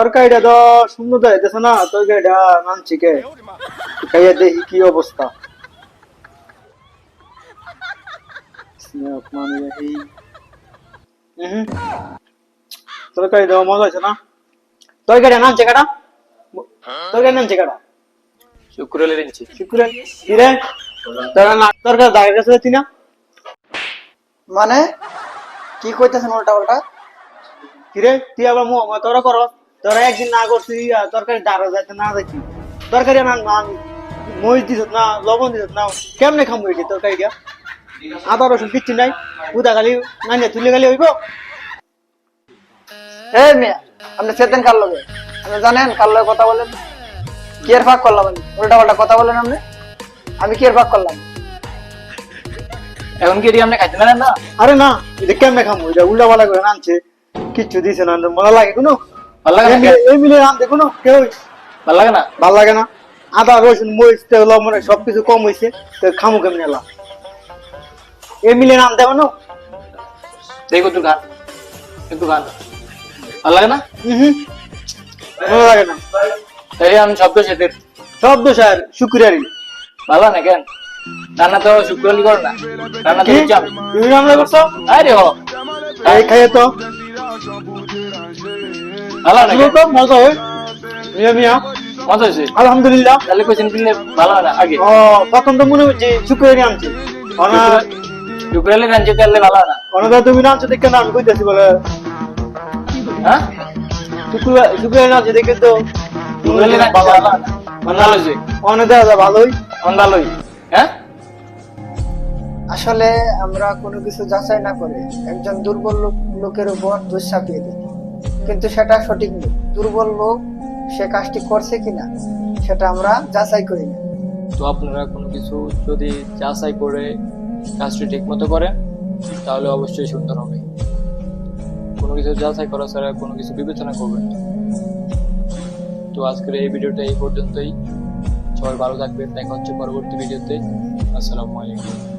তরকারিটা তো সুন্দর তো হইতেছে না তরকারিটা নামছি কে? খাইয়া দেখি কি অবস্থা। স্নেহ মানে এই উহুম। তরকারি দেওয়া মজা হয়েছে না? তরকারি নামছে কাটা তরকারি নামছে কাটা শুক্রলে রেঞ্চি শুক্রে কিরে? তোরা না তরকারি দাঁড়িয়ে গেছে তুই না? মানে? কি কইতেছেন উল্টা উল্টা কিরে? তুই আবার মো তোরা কর তোরা একদিন না করছি তরকারি দাঁড়া যাইতে না দেখি। তরকারি না না মরিচ দিস না লবণ দিস না কেমনে খামু এটি তরকারিটা আদা রসুন কিচ্ছু নাই উদা খালি নাইনে তুলে খালি হইব। হে মিয়া আপনি কার লগে? আপনি জানেন কার লগে কথা বলেন? কি এর ফাঁক করলাম আমি? উল্টা পাল্টা কথা বলেন আপনি। আমি কি এর ফাঁক করলাম? এখন কি আপনি খাইতে পারেন না? আরে না এটা কেমনে খামু? এটা উল্টা পাল্টা করে আনছে কিচ্ছু দিছে না মজা লাগে কোনো? ভালো লাগে না এই মিলে- এই মিলে আনতে কেউ ভালো লাগে না? ভালো লাগে না। আদা রসুন মরিচ তেল সবকিছু কম হয়েছে তো খামু কেমনে এলা? এই মিলে নাম দেবো না। দেখো একটু ভালো লাগে না? হুম। ভালো লাগে না। এই আমি শব্দ সব দোষ আর শুক্রিয়ারি। ভালো না কেন? রান্না তো শুক্রলি করে না। রান্না তো তুমি রান্না করছ? আরে হো। খাইয়ে তো। ভালো না মজা হয়। মিয়া মিয়া। মজা হয়েছে। আলহামদুলিল্লাহ। তাহলে কোচিন কিনলে ভালো হয় না আগে। ও প্রথম তো মনে হচ্ছে শুক্রিয়ারি আনছি। অনা শুক্রলে রাঞ্চি তাহলে ভালো হয় না। অনাদা তুমি আনছো দেখে না আমি কইতেছি বলে। হ্যাঁ? শুক্রিয়া শুক্রিয়ারি আনছি দেখে তো শুক্রলে ভালো হয় না। ভালো হয়েছে। অনেক ভালোই। অন হ্যাঁ? আসলে আমরা কোনো কিছু যাচাই না করে একজন দুর্বল লোক লোকের উপর দোষ চাপিয়ে দিই। কিন্তু সেটা সঠিক নয়। দুর্বল লোক, সে কাজটি করছে কিনা, সেটা আমরা যাচাই করি না। তো আপনারা কোনো কিছু যদি যাচাই করে কাজটি ঠিক মতো করেন, তাহলে অবশ্যই সুন্দর হবে। কোনো কিছু যাচাই করা ছাড়া কোনো কিছু বিবেচনা করবেন তো আজকের এই ভিডিওটা এই পর্যন্তই। সবাই ভালো থাকবেন। দেখা হচ্ছে পরবর্তী ভিডিওতে। আসসালামু আলাইকুম।